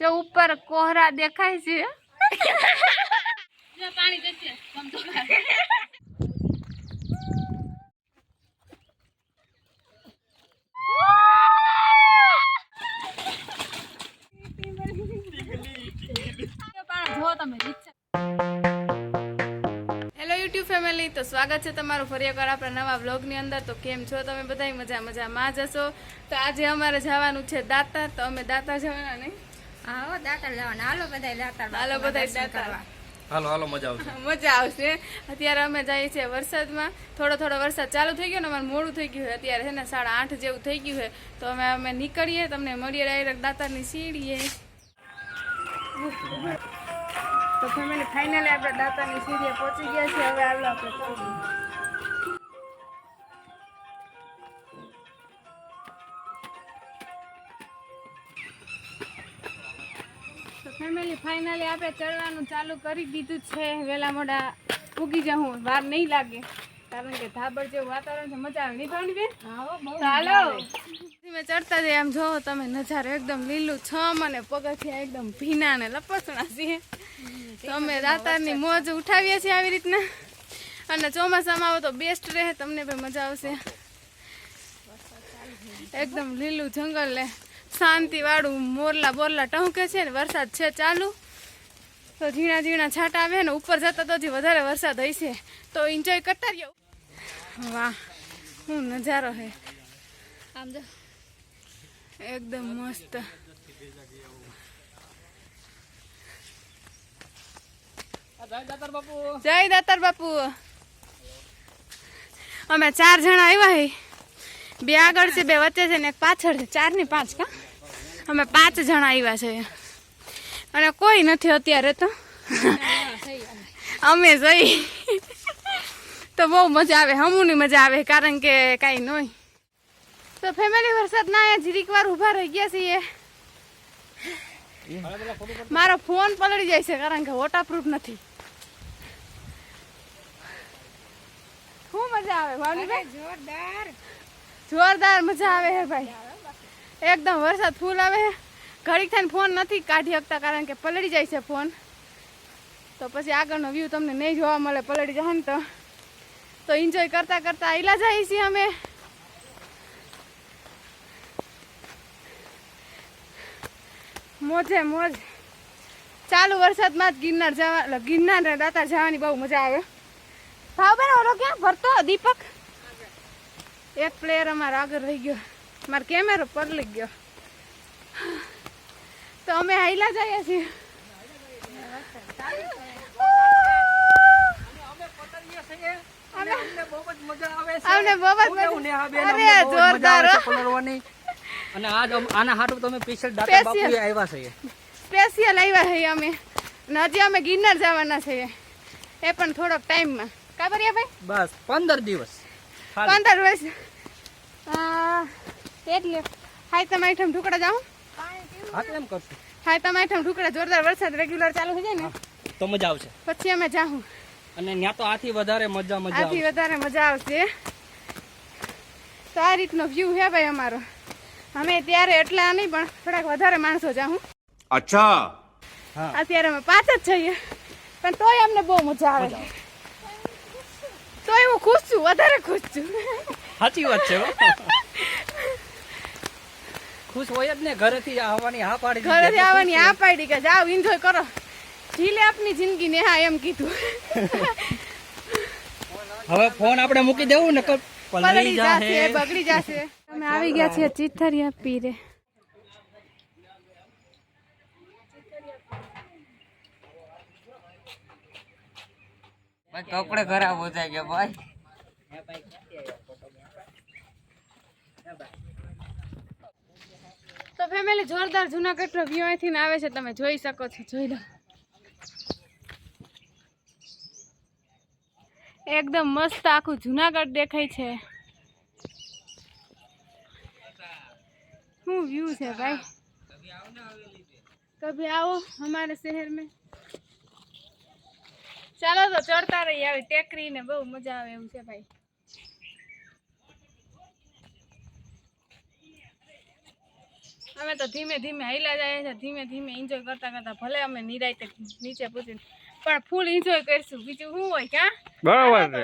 જો ઉપર કોહરા દેખાય છે. જો તમે હેલો યુટ્યુબ ફેમિલી તો સ્વાગત છે તમારું ફરી એકવાર આપણા નવા વ્લોગની અંદર. તો કેમ છો તમે બધા મજા, મજામાં જ હશો? તો આજે અમારે જવાનું છે દાતા તો અમે દાતા જવાના નહીં? હો દાતાર જવાના હાલો બધા દાતાર હાલો બધા દાતાર હાલો હાલો મજા આવશે. મજા આવશે. અત્યારે અમે જઈએ છીએ વરસાદમાં. થોડો થોડો વરસાદ ચાલુ થઈ ગયો ને અમારે મોડું થઈ ગયું છે. અત્યારે છે ને સાડા આઠ જેવું થઈ ગયું છે. તો અમે અમે નીકળીએ તમને મળીએ ડાયરેક્ટ દાતારની સીડીએ. તો ફેમિલી ફાઇનલી આપણે દાતાની સીડીએ પહોંચી ગયા છીએ. હવે હાલો આપણે ફાઇનલી આપણે ચડવાનું ચાલુ કરી દીધું છે. વેલા મોડા ઉગી જાઉં વાર નહીં લાગે. કારણ કે ધાબળ જેવું વાતાવરણ છે મજા આવે. નહીં થવાની બેન? ચાલો. ધીમે ચડતા જઈએ. આમ જોવો તમે નજારો એકદમ લીલું છમ અને પગથિયા એકદમ ભીના ને લપસણા છે તો અમે દાતારની મોજ ઉઠાવીએ છીએ આવી રીતના. અને ચોમાસામાં આવો તો બેસ્ટ રહે. તમને પણ મજા આવશે. એકદમ લીલું જંગલ ને. શાંતિ વાળું મોરલા બોરલા ટહુકે છે ને વરસાદ છે ચાલુ. તો ઝીણા ઝીણા છાંટા આવે ને ઉપર જતા તો હજી વધારે વરસાદ હશે. તો એન્જોય કરતા રહ્યો. વાહ હું નજારો હે. આમ જો. એકદમ મસ્ત. જય દાતાર બાપુ. અમે ચાર જણા આવ્યા હે. બે આગળ છે, બે વચ્ચે છે ને પાછળ છે. ચારની પાંચ કા? અમે પાંચ જણા આવ્યા છે. અને કોઈ નથી અત્યારે તો. અમે જઈ. તો બહુ મજા આવે, હમુની મજા આવે, કારણ કે કાંઈ નહીં તો ફેમિલી વરસાદ ના અહીંયા જીરીક વાર ઊભા રહી ગયા છીએ. મારો ફોન પલળી જાય છે, કારણ કે વોટરપ્રૂફ નથી. શું મજા આવે ભાવનીભાઈ જોરદાર. જોરદાર મજા આવે હે ભાઈ. એકદમ વરસાદ ફૂલ આવે હે. ઘડીક થઈને ફોન નથી કાઢી શકતા કારણ કે પલળી જાય છે ફોન. તો પછી આગળનો વ્યૂ તમને નહીં જોવા મળે, પલળી જાય ને તો. તો એન્જોય કરતા કરતા આયલા જઈએ છીએ અમે. મોજે મોજ. ચાલુ વરસાદમાં જ ગિરનાર જવા, ગિરનાર દાતા જવાની બહુ મજા આવે. ભાવ ઓલો ક્યાં? ભરતો દીપક? એક પ્લેયર અમારો આગળ રહી ગયો. મારો કેમેરો પરલી ગયો. તો અમે હાઈલા જઈએ છીએ. અને આજ આના હાટું તમે સ્પેશિયલ દાતા. આવ્યા છે સ્પેશિયલ આવ્યા છીએ અમે. અને હજી અમે ગિરનાર જવાના છીએ. એ પણ થોડોક ટાઈમમાં કાબરિયા ભાઈ? બસ પંદર દિવસ. પંદર વર્ષ. એટલે હાય તમે આઠમ ઢુકડા જાઓ. હા તો હાય તમે આઠમ ઢુકડા જોરદાર વરસાદ રેગ્યુલર ચાલુ થઈ જાય ને તો મજા આવશે. પછી અમે જાહું. અને ત્યાં તો આથી વધારે મજા મજા આથી વધારે મજા આવશે. તો આ રીતનો વ્યૂ હે ભાઈ અમારો. અમે ત્યારે એટલા નહીં પણ થોડાક વધારે માણસો જાહું. અચ્છા. અત્યારે અમે પાંચ જ જઈએ પણ તોય અમને બહુ મજા આવે. તો હું ખુશ છું વધારે ખુશ છું. સાચી વાત છે ખુશ હોય જ ને ઘરેથી આવવાની હા પાડી. ઘરેથી આવવાની હા પાડી કે જાઓ એન્જોય કરો. જીલે આપની જિંદગી ને હા એમ કીધું. હવે ફોન આપણે મૂકી દેવું ને પલળી જશે જાશે બગડી જશે. અમે આવી ગયા છીએ ચિથરિયા પીરે. ભાઈ કપડે ખરાબ હો જાય કે ભાઈ. તો ફેમિલી જોરદાર જૂનાગઢનો વ્યૂ અહીંથી આવે છે, તમે જોઈ શકો છો, જોઈ લો. એકદમ મસ્ત આખું જુનાગઢ દેખાય છે. શું વ્યૂ છે ભાઈ? કભી આવો અમારે શહેર મેં ચાલો તો ચડતા રહી આવી ટેકરી ને બહુ મજા આવે એવું છે ભાઈ. અમે તો ધીમે ધીમે હૈલા જાય છે ધીમે ધીમે એન્જોય કરતા કરતા ભલે અમે નિરાયતે નીચે પૂછીને પણ ફૂલ એન્જોય કરીશું. બીજું શું હોય ક્યાં? બરાબર તો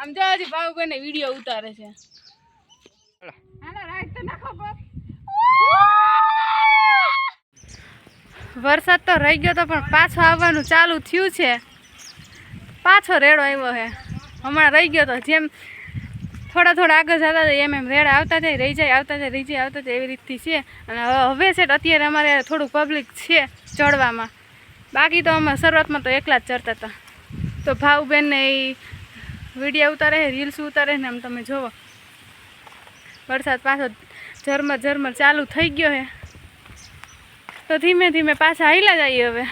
આમ જો હજી ભાવુબેન વીડિયો ઉતારે છે. વરસાદ તો રહી ગયો તો પણ પાછો આવવાનું ચાલુ થયું છે. પાછો રેડો આવ્યો છે. હમણાં રહી ગયો તો જેમ થોડા થોડા આગળ જતા જાય એમ એમ રેડા આવતા જાય, રહી જાય, આવતા જાય, રહી જાય, આવતા જાય એવી રીતથી છે. અને હવે- છે અત્યારે અમારે થોડુંક પબ્લિક છે ચડવામાં. બાકી તો અમે શરૂઆતમાં તો એકલા જ ચડતા હતા. તો ભાવબેનને એ વીડિયો ઉતારે રીલ્સ ઉતારે ને આમ તમે જુઓ વરસાદ પાછો ઝરમર ઝરમર ચાલુ થઈ ગયો છે. તો ધીમે ધીમે પાછા હાલ્યા જઈએ હવે.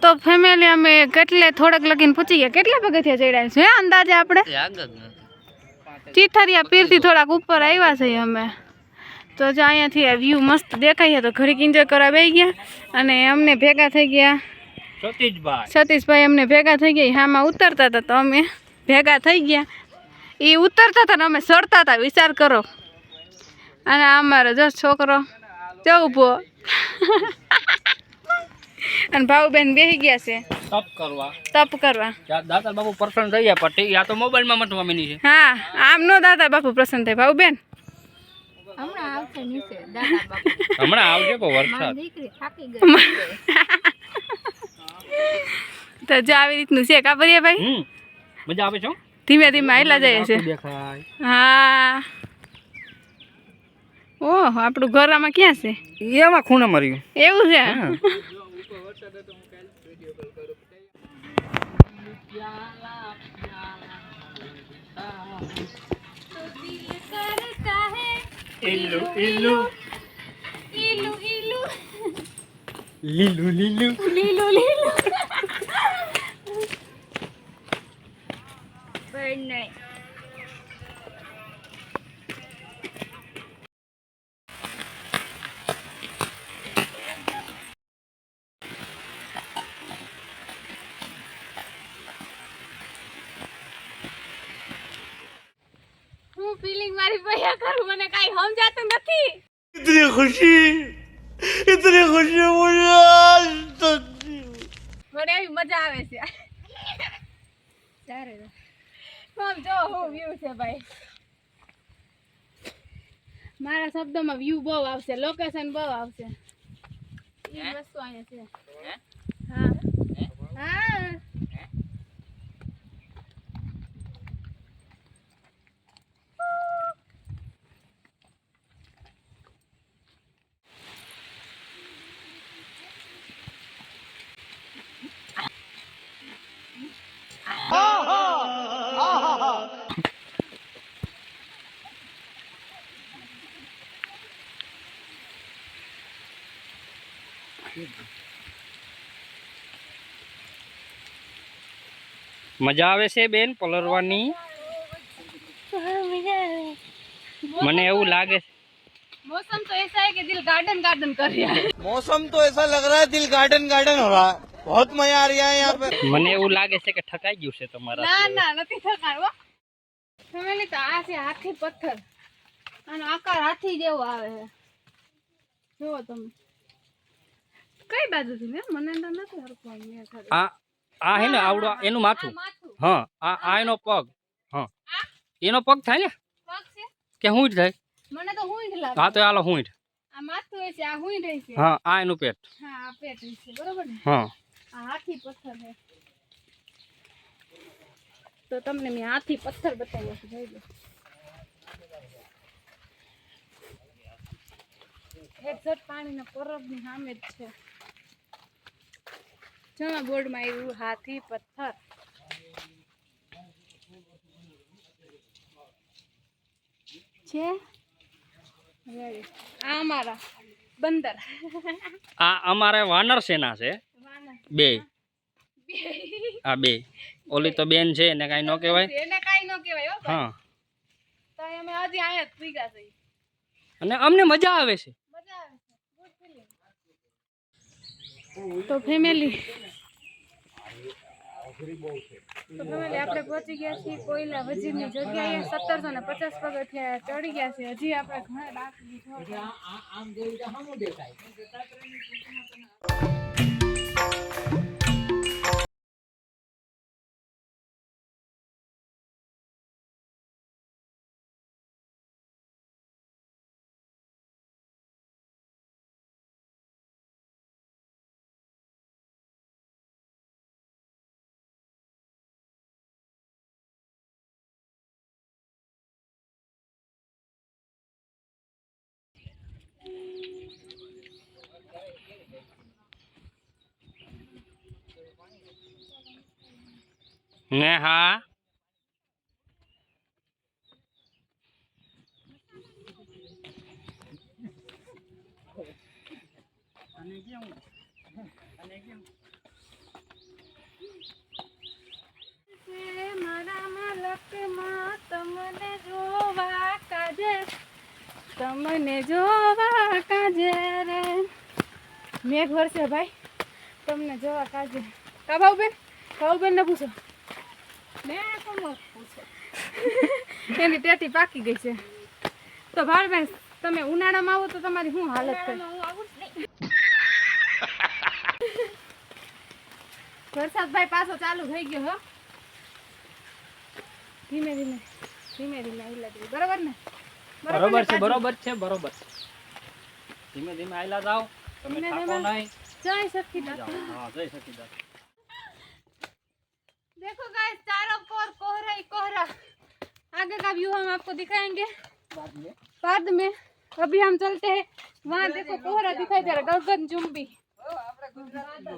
તો ફેમિલી અમે કેટલે થોડાક લગીને પૂછી ગયા. કેટલા પગથિયા ચડ્યા છે? અંદાજે આપણે? ચીઠરિયા પીરથી થોડાક ઉપર આવ્યા છે અમે. તો જો અહીંયાથી આ વ્યૂ મસ્ત દેખાય છે તો ઘડીક એન્જોય કરવા બે ગયા. અને અમને ભેગા થઈ ગયા. સતીશભાઈ. સતીશભાઈ અમને ભેગા થઈ ગયા. હામાં ઉતરતા હતા તો અમે ભેગા થઈ ગયા. એ ઉતરતા હતા ને અમે ચડતા હતા વિચાર કરો. અને અમારો જો છોકરો જો ઊભો અને ભાઉબેન બેસી ગયા છે. તપ કરવા. તપ કરવા. દાતા બાબુ પ્રસન્ન થઈ ગયા પણ આ તો મોબાઈલમાં મત મમ્મીની છે. હા આમ નો દાદા બાપુ પ્રસન્ન થાય. ભાઉબેન? હમણાં આવશે નીચે દાદા બાપુ. હમણાં આવશે કો વરસાદ. દીકરી થાકી ગઈ તો જો આવી રીતનું છે કાપરીએ ભાઈ? મજા આવે છે ધીમે ધીમે આયલા જાય છે. હા. ઓહ આપણું ઘર આમાં ક્યાં છે? એમાં ખૂણે મર્યું એવું છે? ઈલ્લુ ઈલ્લુ ઈલું ઈલું લીલું લીલું. લીલું લીલું. પણ નહીં. શબ્દોમાં વ્યૂ બહુ આવશે લોકેશન બહુ આવશે. એ વસ્તુ અહીંયા છે. હા. હા. મજા આવે છે બેન પલરવાની મને એવું લાગે છે मौसम तो ऐसा है कि दिल गार्डन गार्डन कर रहा है मौसम तो ऐसा लग रहा है दिल गार्डन गार्डन हो रहा है बहुत मजा आ रहा है यहाँ पे મને એવું લાગે છે કે ઠકાઈ ગયું છે તમારા ના ના નથી થકાડવો ફેમિલી તો આ છે હાથી પથ્થર આનો આકાર હાથી જેવો આવે છે જુઓ તમે કઈ બાજુથી ને મને તો નથી હરખું આમ મેળ ખાધું. આ આ હે ને આવડો એનું માથું. હા આ આ એનો પગ. હા. એનો પગ થાય ને? કે હું થાય? મને તો હા તો હાલો હું હા આ એનું પેટ. હા પેટ છે બરોબર હા. હાથી પથ્થર છે. તો તમને મેં હાથી પથ્થર બતાવ્યો છે જોઈ લો. એક્ઝેક્ટ પાણીના પરબની સામે જ છે. જમા બોર્ડમાં આવ્યું હાથી પથ્થર. છે? આ અમારા બંદર. આ અમારે વાનર સેના છે? બે. આ બે. ઓલી તો બેન છે એને કાંઈ ન કહેવાય. એને કાંઈ ન કહેવાય હો હા. તો અમે હજી અહીંયા જ ગયા થઈ અને અમને મજા આવે છે મજા આવે છે ગુડ ફિલિંગ તો ફેમિલી તો ફેમિલી આપણે પહોંચી ગયા છીએ કોયલા વજીરની જગ્યાએ. સત્તરસો ને પચાસ પગથિયા ચડી ગયા છે. હજી આપણે ઘણા બાકી છે. ને હા છે મારા માલકમાં તમને જોવા તમને જોવા કાજે રે. મેઘ વરસે ભાઈ. તમને જોવા કાજે. કા ભાઉબેન ભાઉબેન ને પૂછો. મેં કોનો પૂછે. એની ટેટી પાકી ગઈ છે. તો ભાડબેન તમે ઉનાળામાં આવો તો તમારી શું હાલત થાય આવું વરસાદ ભાઈ પાછો ચાલુ થઈ ગયો હો. ધીમે ધીમે ધીમે ધીમે હિલા બરાબર ને? બરોબર ને, છે કાજુ? બરોબર છે બરોબર છે ધીમે ધીમે આયલા જાઓ તમે ધીમે થાકો ધીમે. નહીં જય સખી જાઓ દાતા હા જય સચિદાન देखो गाइस चारों ओर कोहरा ही कोहरा आगे का व्यू हम आपको दिखाएंगे बाद में अभी हम चलते हैं वहाँ देखो कोहरा दिखाई दे रहा है गगन चुंबी ચાલુ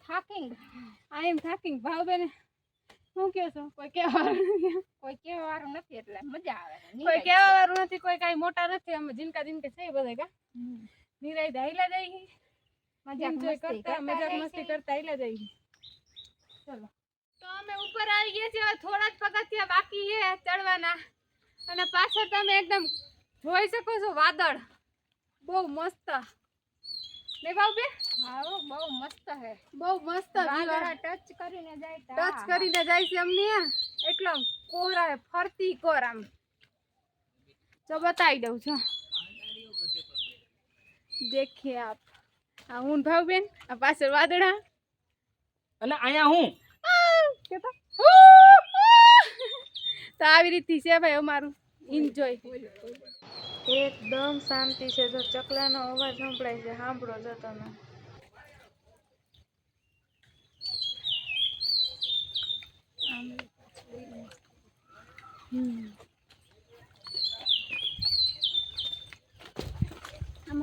થાકિંગ આઈ એમ થાકિંગ ભાવ બેન શું કહો છો કોઈ કહેવા કોઈ કહેવા વાળું નથી એટલે મજા આવે કોઈ કહેવા વાળું નથી કોઈ કાંઈ મોટા નથી અમે જીનકા જીનકે છે બધા કા નિરાય દાઈલા જાય મજાક એન્જોય મસ્તી કરતા કરતા મજાક જાય મસ્તી છે. કરતા આયલા જાય ચલો તો અમે ઉપર આવી ગયા છીએ હવે થોડા જ પગથિયા બાકી છે ચડવાના અને પાછળ તમે એકદમ જોઈ શકો છો વાદળ. બહુ મસ્ત. ને બે હા બહુ મસ્ત હે. બહુ મસ્ત વાદળા ટચ કરીને જાય ટચ કરીને જાય છે અમને એટલો આમ કોરા હે, ફરતી કોર આમ. તો બતાવી દઉં છું દેખીએ આપ. આ હું ભાવ બેન? આ પાછળ વાદળા. અને અહીંયા હું? કેતા? તો આવી રીતથી છે ભાઈ અમારું. એન્જોય એકદમ શાંતિ છે. જો ચકલાનો અવાજ સંભળાય છે, સાંભળો જો તમે.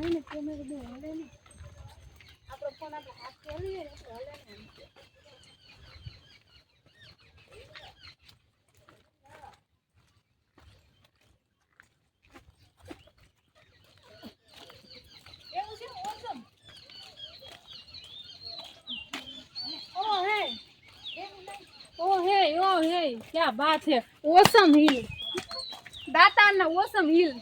એને કેમેરો બહુ હલે ને. આપણો ફોન આપણે હાથ હલીએ ને હલે ને क्या बात है awesome hill દાતારના awesome hill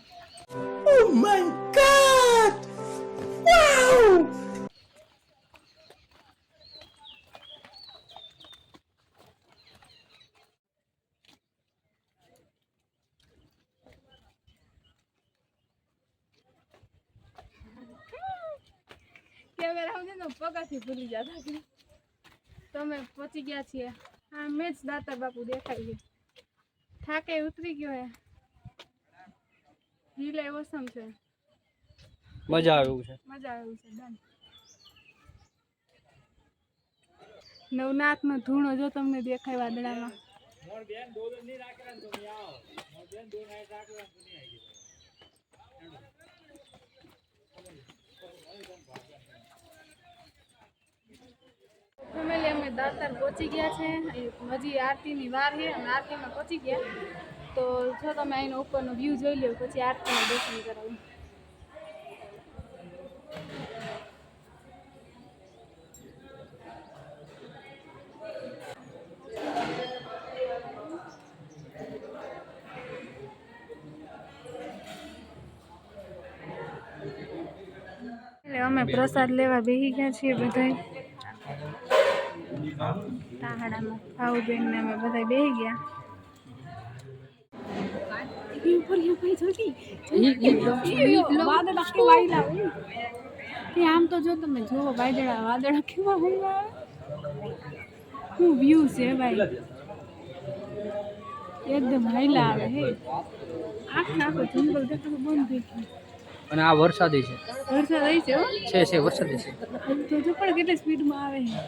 camera છે ને પગાથી ભૂલી જતા છે તો અમે પહોંચી ગયા છીએ આ મેં જ દાતા બાપુ દેખાય છે થાકે ઉતરી ગયો હે હિલ ઓસમ છે. મજા આવે છે. મજા આવે છે ડન. નવનાથ નો ધૂણો જો તમને દેખાય વાદળામાં. ફેમિલી અમે દાતાર પહોંચી ગયા છે. હજી આરતીની વાર છે અમે આરતીમાં પહોંચી ગયા. તો જો તમે અહીંનો ઉપરનો વ્યૂ જોઈ લો પછી આરતીનું દર્શન કરાવું. અમે પ્રસાદ લેવા બેસી ગયા છીએ બધા તાહડામાં. ભાવબેન ને અમે આમ તો જો તમે જુઓ, વાદળા વાદળા કેવા હોય શું વ્યૂ છે ભાઈ? એકદમ હાઈલા આવે હે. આખે આખો જંગલ દેખાતું બંધ થઈ ગયું. અને આ વરસાદી છે. વરસાદ છે છે છે વરસાદી છે. તો જો પણ કેટલી સ્પીડમાં આવે છે.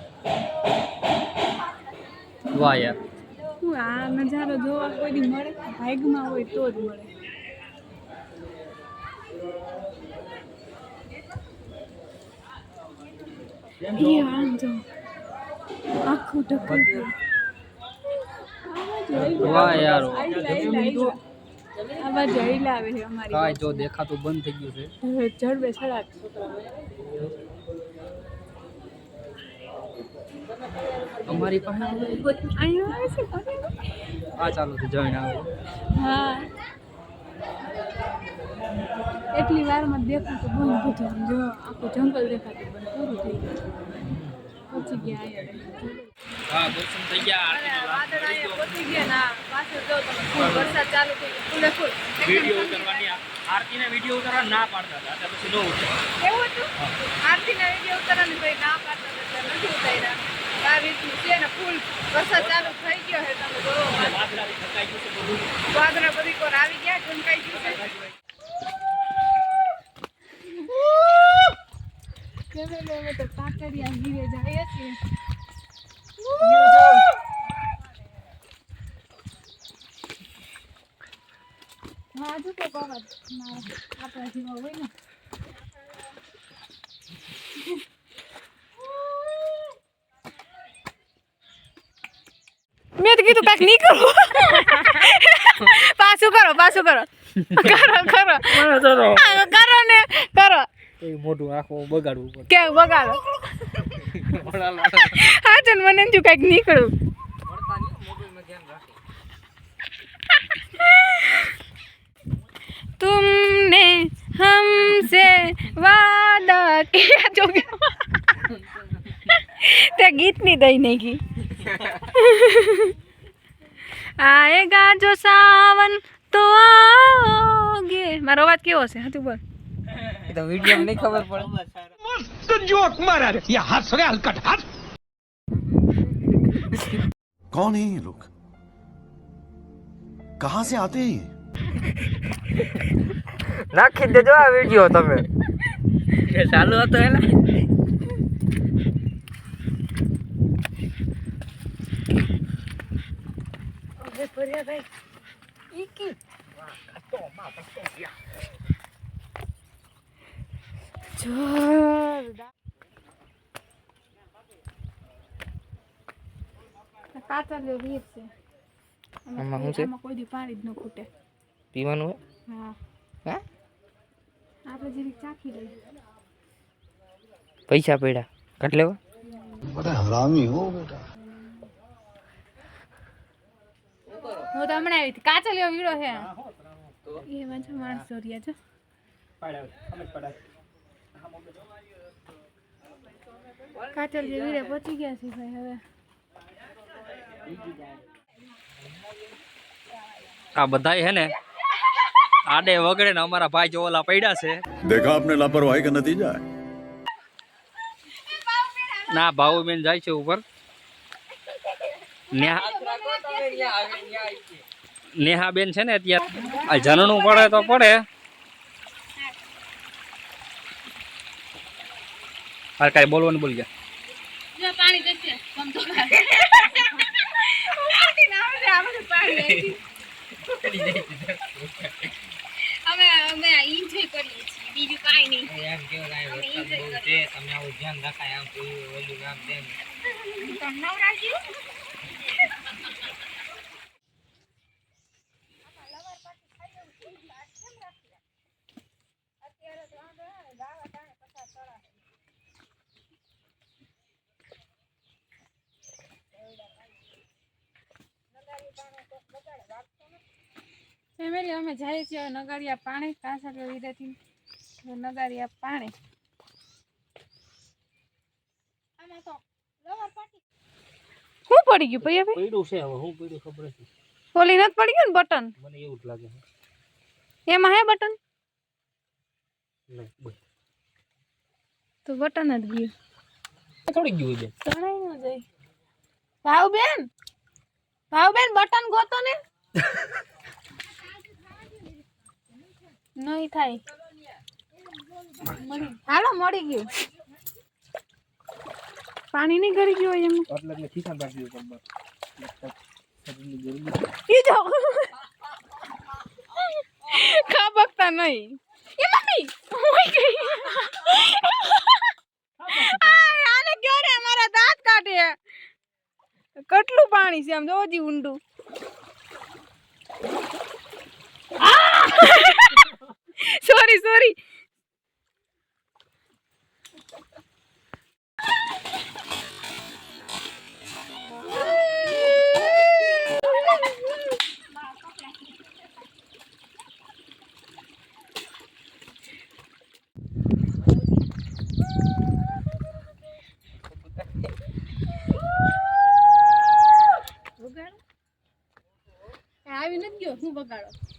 વાહ યાર. શું આ નજારો જોવા કોઈ દી મળે? ભાગમાં હોય તો જ મળે. એ આખું ઢકલ વાહ યાર આ બાજુ હૈલા આવે છે અમારી કાંઈ જો દેખાતું બંધ થઈ ગયું છે. હવે જડબે સડાક અમારી પાસે અહીંયા આવે છે? આ ચાલુ છે જઈને આવે. હા. એટલી વારમાં દેખાતું બંધ બધું આમ જો આખું જંગલ દેખાતું બંધ પૂરું થઈ ગયું. હા દર્શન થઈ ગયા વાદળ પહોંચી ગયા ના પાછળ જો તમે ફૂલ વરસાદ ચાલુ થઈ ગયો ફૂલે ફૂલ. વીડિયો ઉતારવાની આરતીના વીડિયો ઉતારવા ના પાડતા હતા એટલે પછી નો ઉતાર્યા. એવું હતું? આરતીના વીડિયો ઉતારવાની કોઈ ના પાડતા હતા એટલે નથી ઉતાર્યા. આ રીતનું છે ને ફૂલ વરસાદ ચાલુ થઈ ગયો છે તમે જોવો. વાદળા બધી. કોર આવી ગયા ઢંકાઈ ગયું છે. કેમેરે અમે તો કાંકરિયા ગીરે જાય છે. હજુ તો કહો આપણા જેવા હોય ને મેં તો કીધું કાંઈક નહીં પાછું કરો પાછું કરો. કરો કરો. કરો ને કરો. મોઢું આખું બગાડવું કે બગાડો? હા ચાલ મને એમ થયું કાંઈક નીકળું तुमने हमसे वादा किया जो તે ગીતની દઈ નહીં કી આએગા જો સાવન તો आओगे મારો અવાજ કેવો છે હા તું બોલ તો વિડીયો નહીં ખબર પડે कौन है ये लोग कहां से आते हैं ये નાખી દેજો આ વિડીયો તમે ચાલુ હતો એને કાચા લે વીર છે આમાં શું છે? આમાં કોઈ દી પાણી જ ન ખૂટે. પીવાનું હા. હે? આપણે જરીક ચાખી લઈએ. પૈસા પડ્યા. કાઢ લેવા હું તો હમણાં આવી હતી. કાચા લેવો વીડો છે. એમાં જો માણસો રહ્યા છો. કાચલ જે વીરે પહોંચી ગયા છે ભાઈ હવે. આ બધાય હે ને આડે વગડે ને અમારા ભાઈ જો ઓલા પડ્યા છે. દેખા આપને લાપરવાહી કે નથી જાય? ના ભાવ બેન જાય છે ઉપર. નેહા બેન છે ને અત્યારે. આ જનનું પડે તો પડે. કાંઈ નહીં. અમે enjoy કરીએ. તમે આવું ધ્યાન રાખાય આમ તો ઓલું આમ તેમ તો ફેમિલી અમે જઈએ છીએ હવે નગારિયા પાણી કાંસા વિદેથી નગારિયા પાણી. શું પડી ગયું પ્રિયા ભાઈ પડ્યું છે હવે હું પડ્યું ખબર નથી. ઓલી નથી પડી ગયું ને બટન? મને એવું જ લાગે છે. એમાં હે બટન? નહીં બોલ. તો બટન જ ગયું. થોડી ગયું બેન. તણાઈ ન જાય. ભાવ બેન ભાવ બેન બટન ગોતો ને. નહીં થાય. હાલો મળી ગયું. પાણી નહીં કરી ગયું એમ. એટલે એટલે ખીસા બાકી ઉપર ઈ જો. ખા બકતા નહીં. એ મમ્મી ઓય ગઈ. આને કયો રે મારા દાંત કાઢે. કેટલું પાણી છે આમ જોજી ઊંડું. ઊંડું સોરી સોરી આવી નથી ગયો હું બગાડો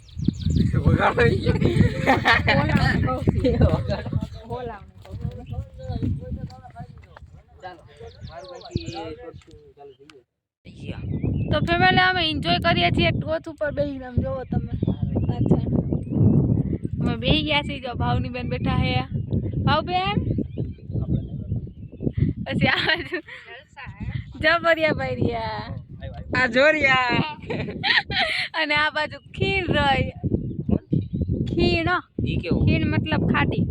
તો ફેમિલી, અમે એન્જોય કરીએ છીએ ટોચ ઉપર બેહીને, આમ જોવો તમે. અમે બેહી ગયા છીએ, જો ભાવની બેન બેઠા હે ભાવ બેન? પછી આ બાજુ. જબરિયા ભાઈ આ જોરિયા. અને આ બાજુ ખીર રહી ખીણ. કેવું? ખીણ મતલબ ખાટી.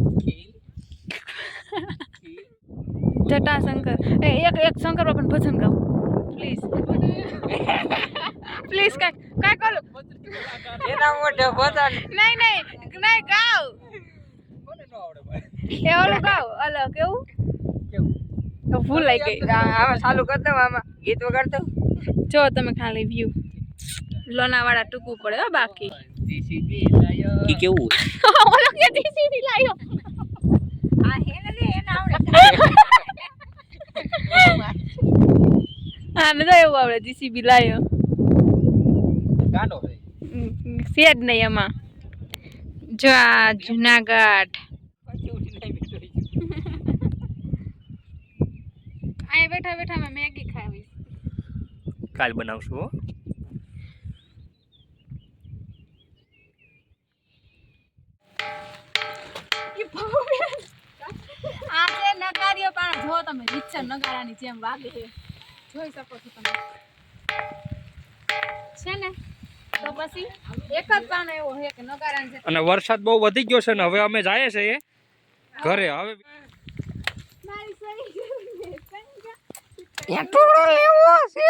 જટાશંકર એ એક એક શંકર પણ ભજન ગાવ પ્લીઝ પ્લીઝ કાંઈ કાંઈ કરો એના મોઢે ભજન. નહીં નહીં નહીં ગાઓ. એ ઓલું ગાવ અલગ કેવું? તો ભૂલાઈ ગઈ. આમાં ચાલુ કર દઉં આમાં ગીત વગાડતો. જો તમે ખાલી વ્યૂ લોનાવાળા ટૂંકવું પડે હો બાકી ઈ કેવું? ઓલો કે જીસીબી લાયો. આ હેને લે એના આવડે. હા ને તો એવું આવડે જીસીબી લાયો. છે છે જ નહીં એમાં જો આ જુનાગઢ. અહીંયા બેઠા બેઠા મેં મેગી ખાવી. કાલ બનાવશું આ છે નગારીઓ પણ જો તમે રીતસર નગારાની જેમ વાગે છે. જોઈ શકો છો તમે. છે ને? તો પછી એક જ પાનો એવો છે કે નગારાની જેમ. અને વરસાદ બહુ વધી ગયો છે ને હવે અમે જાય છે એ ઘરે હવે મારી સંજા. એટોળો લેવો છે.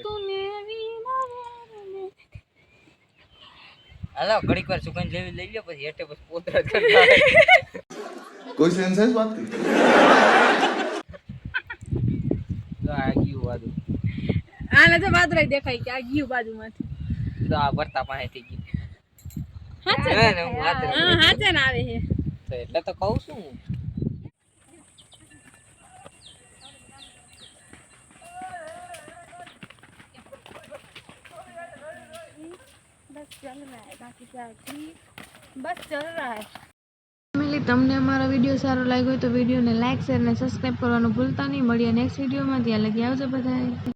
હાલો ઘડીક વાર સુગંધ લેવી લઈ લ્યો પછી હેઠે પછી પોતરા કોઈ સેન્સ જ વાત તો આ ગયું બાજુ. આને તો બાદરા દેખાય કે આ ગયું બાજુમાંથી. તો આ ભરતા પાસે થી ગયું. હાચે? ને હું હા આવે હે. તો એટલે તો કહું છું હું. બસ ચલ રહા હે બાકી क्या ठीक બસ ચલ રહા હે ફેમિલી તમને અમારો વિડીયો સારો લાગ્યો હોય તો વિડીયોને લાઇક શેર અને સબસ્ક્રાઈબ કરવાનું ભૂલતા નહીં મળીએ નેક્સ્ટ વિડીયોમાં ત્યાં લગી આવજો બધાએ